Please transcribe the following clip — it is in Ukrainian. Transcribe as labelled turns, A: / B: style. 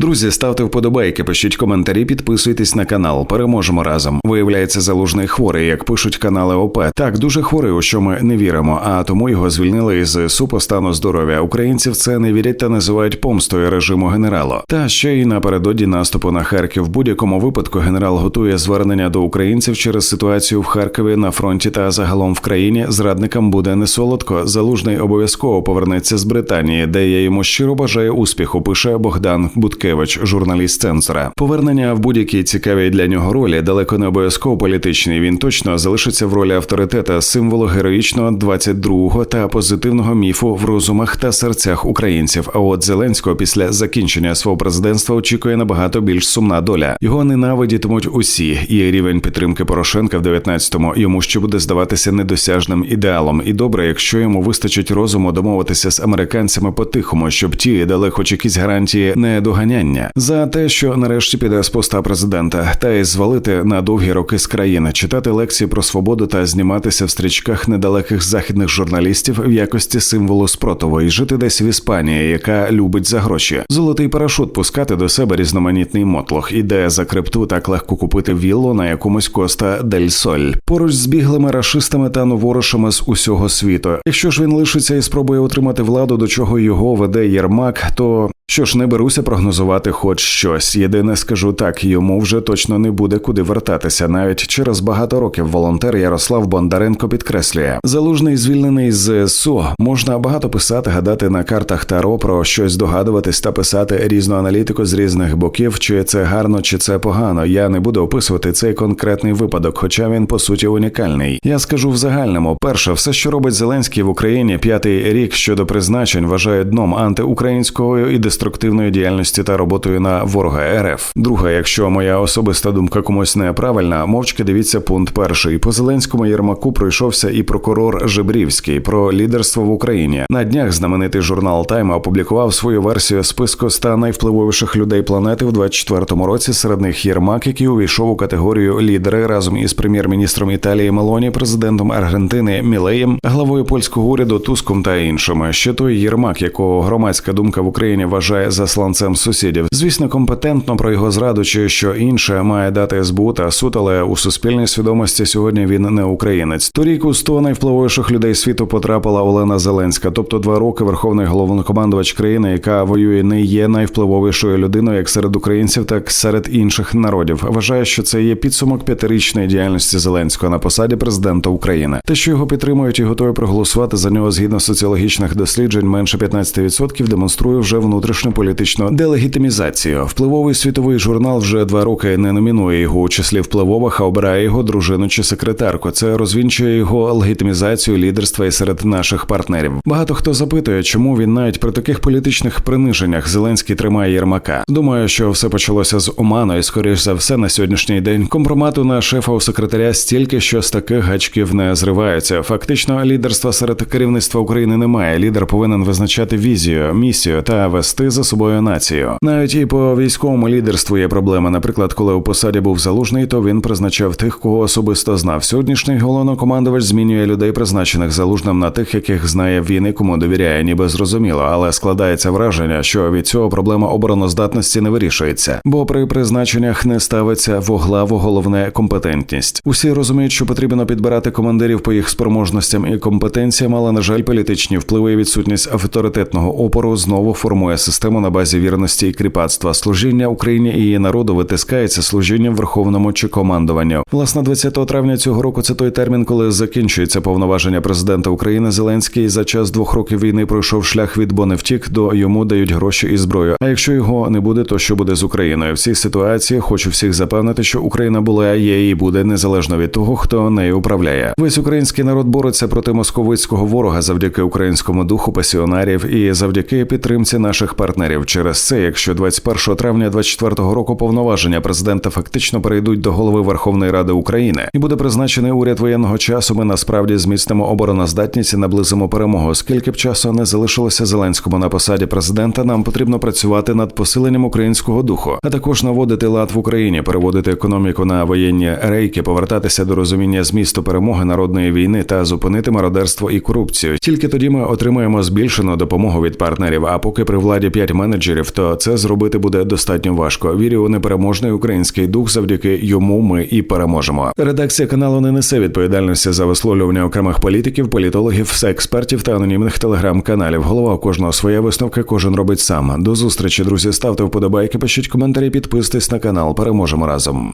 A: Друзі, ставте вподобайки, пишіть коментарі, підписуйтесь на канал. Переможемо разом. Виявляється, залужний хворий, як пишуть канали ОП. Так, дуже хворий, у що ми не віримо. А тому його звільнили із ЗСУ по стану здоров'я. Українці в це не вірять та називають помстою режиму генерала. Та ще й напередодні наступу на Харків. В будь-якому випадку генерал готує звернення до українців через ситуацію в Харкові на фронті та загалом в країні. Зрадникам буде не солодко. Залужний обов'язково повернеться з Британії, де я йому щиро бажаю успіху. Пише Богдан Буткевич, журналіст цензора. Повернення в будь-якій цікавій для нього ролі далеко не обов'язково політичний. Він точно залишиться в ролі авторитета, символу героїчного 22-го та позитивного міфу в розумах та серцях українців. А от Зеленського після закінчення свого президентства очікує набагато більш сумна доля. Його ненавидітимуть усі, і рівень підтримки Порошенка в 19-му йому ще буде здаватися недосяжним ідеалом. І добре, якщо йому вистачить розуму домовитися з американцями по-тихому, щоб ті дали хоч якісь гарантії недоганяння за те, що нарешті піде з поста президента, та й звалити на довгі роки з країни, читати лекції про свободу та зніматися в стрічках недалеких західних журналістів в якості символу спротиву і жити десь в Іспанії, яка любить за гроші. Золотий парашут пускати до себе різноманітний мотлох, ідея за крипту так легко купити віллу на якомусь коста дель соль поруч з біглими рашистами та новорошами з усього світу. Якщо ж він лишиться і спробує отримати владу, до чого його веде Єрмак, то що ж не беруся прогнозувати хоч щось. Єдине скажу так, йому вже точно не буде куди вертатися. Навіть через багато років волонтер Ярослав Бондаренко підкреслює, залужний звільнений з ЗСУ. Можна багато писати, гадати на картах Таро про щось догадуватись та писати різну аналітику з різних боків, чи це гарно, чи це погано. Я не буду описувати цей конкретний випадок, хоча він по суті унікальний. Я скажу в загальному: перше, все, що робить Зеленський в Україні, п'ятий рік щодо призначень, вважає дном антиукраїнського і деструктивної діяльності та роботою на ворога РФ. Друга, якщо моя особиста думка комусь неправильна, мовчки дивіться пункт перший. По Зеленському Єрмаку пройшовся і прокурор Жебрівський про лідерство в Україні. На днях знаменитий журнал Тайм опублікував свою версію списку ста найвпливовіших людей планети в 24-му році. Серед них Єрмак, який увійшов у категорію лідери разом із прем'єр-міністром Італії Мелоні, президентом Аргентини Мілеєм, главою польського уряду Туском та іншими. Ще той Єрмак, якого громадська думка в Україні вважає засланцем сусідів. Звісно, компетентно про його зраду чи що інше має дати СБУ та суд, але у суспільній свідомості сьогодні він не українець. Торік у 100 найвпливовіших людей світу потрапила Олена Зеленська, тобто два роки верховний головнокомандувач країни, яка воює, не є найвпливовішою людиною як серед українців, так і серед інших народів. Вважає, що це є підсумок п'ятирічної діяльності Зеленського на посаді президента України. Те, що його підтримують і готові проголосувати за нього згідно соціологічних досліджень, менше 15% демонструє вже внутрішню політичну делегітимізацію. Впливовий світовий журнал вже два роки не номінує його у числі впливових, а обирає його дружину чи секретарку. Це розвінчує його легітимізацію лідерства і серед наших партнерів. Багато хто запитує, чому він навіть при таких політичних приниженнях Зеленський тримає Єрмака. Думаю, що все почалося з оману, і скоріш за все на сьогоднішній день компромату на шефа у секретаря стільки, що з таких гачків не зриваються. Фактично, лідерства серед керівництва України немає. Лідер повинен визначати візію, місію та вести за собою націю. Навіть і по військовому лідерству є проблеми. Наприклад, коли у посаді був залужний, то він призначав тих, кого особисто знав. Сьогоднішній головнокомандувач змінює людей, призначених залужним на тих, яких знає він і кому довіряє, ніби зрозуміло, але складається враження, що від цього проблема обороноздатності не вирішується, бо при призначеннях не ставиться воглаву головне компетентність. Усі розуміють, що потрібно підбирати командирів по їх спроможностям і компетенціям, але на жаль, політичні впливи і відсутність авторитетного опору знову формує систему на базі вірності і кріпацтва. Служіння Україні і її народу витискається служінням верховному чи командуванню. Власне, 20 травня цього року це той термін, коли закінчується повноваження президента України Зеленський за час двох років війни пройшов шлях від бо не втік до йому дають гроші і зброю. А якщо його не буде, то що буде з Україною? В цій ситуації хочу всіх запевнити, що Україна була, є і буде незалежно від того, хто нею управляє. Весь український народ бореться проти московицького ворога завдяки українському духу пасіонарів і завдяки підтримці наших партнерів. Через це, якщо 21 травня 24 року повноваження президента фактично перейдуть до голови Верховної Ради України і буде призначений уряд воєнного часу, ми насправді зміцнимо обороноздатність і наблизимо перемогу. Скільки б часу не залишилося Зеленському на посаді президента, нам потрібно працювати над посиленням українського духу, а також наводити лад в Україні, переводити економіку на воєнні рейки, повертатися до розуміння змісту перемоги народної війни та зупинити мародерство і корупцію. Тільки тоді ми отримаємо збільшену допомогу від партнерів. А поки при владі п'ять менеджерів, то це зробити буде достатньо важко. Вірю у непереможний український дух. Завдяки йому ми і переможемо. Редакція каналу не несе відповідальності за висловлювання окремих політиків, політологів, експертів та анонімних телеграм-каналів. Голова у кожного своя висновка, кожен робить сам. До зустрічі, друзі. Ставте вподобайки, пишіть коментарі, підписуйтесь на канал. Переможемо разом.